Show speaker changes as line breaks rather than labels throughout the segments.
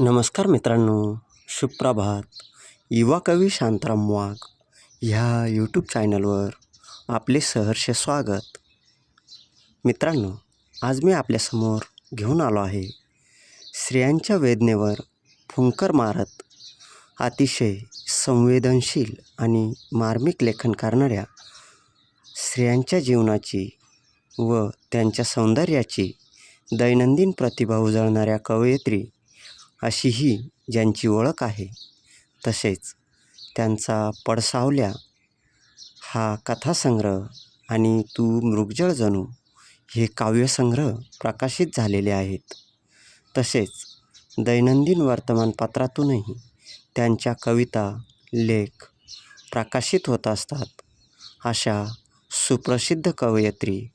नमस्कार मित्रांनो सुप्रभात युवा कवी शांताराम वाघ ह्या यूट्यूब चॅनलवर आपले सहर्ष स्वागत. मित्रांनो आज मी आपल्यासमोर घेऊन आलो आहे. स्त्रियांच्या वेदनेवर फुंकर मारत अतिशय संवेदनशील आणि मार्मिक लेखन करणाऱ्या स्त्रियांच्या जीवनाची व त्यांच्या सौंदर्याची दैनंदिन प्रतिभा उजळणाऱ्या कवयित्री अशी ही ज्यांची ओळख आहे तसेच त्यांचा पडसावल्या हा कथासंग्रह आणि तू मृगजळ जणू हे काव्यसंग्रह प्रकाशित झालेले आहेत. तसेच दैनंदिन वर्तमानपत्रातूनही त्यांच्या कविता लेख प्रकाशित होत असतात. अशा सुप्रसिद्ध कवयित्री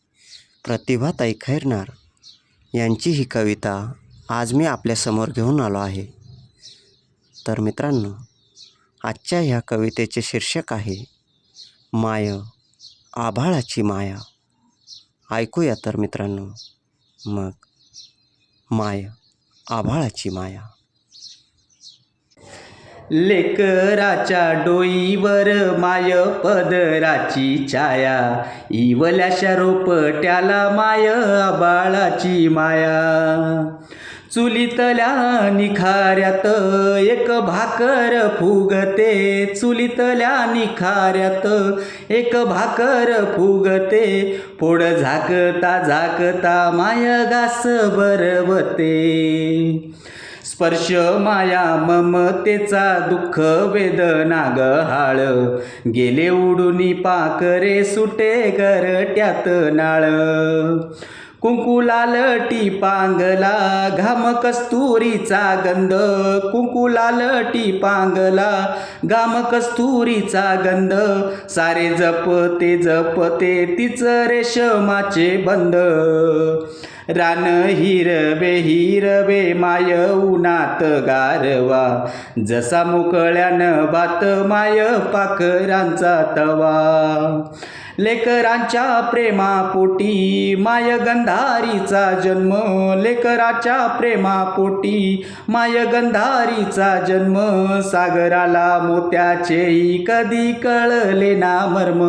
प्रतिभाताई खैरनार यांची ही कविता आज मी आपल्यासमोर घेऊन आलो आहे. तर मित्रांनो आजच्या ह्या कवितेचे शीर्षक आहे माय आभाळाची माया. ऐकूया तर मित्रांनो मग माय आभाळाची माया.
लेकराच्या डोईवर माय पदराची छाया इवल्याशा रोपट्याला माय आबाळाची माया. चुलीतल्या निखाऱ्यात एक भाकर फुगते. चुलीतल्या निखाऱ्यात एक भाकर फुगते. फोड झाकता झाकता माय घास बरवते. स्पर्श माया ममतेचा दुःख वेदना गहाळ गेले उडूनी पाकरे सुटे गरट्यात नाळ. कुंकू लाल पांगला घाम कस्तुरीचा गंध. कुंकू लाल पांगला घाम कस्तुरीचा गंध. सारे जपते जपते तिच रेशमाचे बंद रान हिरवे हिरवे माय उन्हात गारवा. जसा मोकळ्यानं बात माय पाखरांचा तवा. लेकरांच्या प्रेमापोटी माय गंधारीचा जन्म. लेकराच्या प्रेमापोटी माय गंधारीचा जन्म. सागराला मोत्याचेही कधी कळले ना मर्म.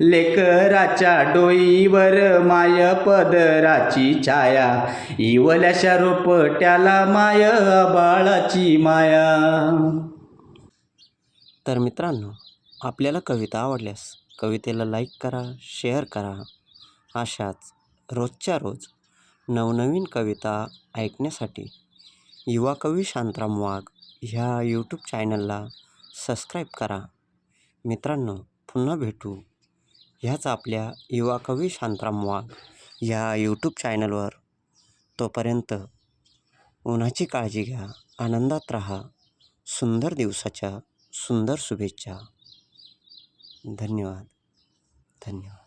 लेकराच्या डोईवर माय पदराची छाया इवल्याशा रोपट्याला माय बाळाची माया.
तर मित्रांनो आपल्याला कविता आवडल्यास कवितेला लाईक करा शेअर करा. अशाच रोजच्या रोज नवनवीन कविता ऐकण्यासाठी युवा कवी शांतराम वाघ ह्या यूट्यूब चॅनलला सबस्क्राईब करा. मित्रांनो पुन्हा भेटू. ह्याच आपल्या युवा कवी शांतराम वाघ ह्या यूट्यूब चॅनलवर तोपर्यंत उन्हाची काळजी घ्या आनंदात राहा सुंदर दिवसाच्या सुंदर शुभेच्छा. धन्यवाद. धन्यवाद.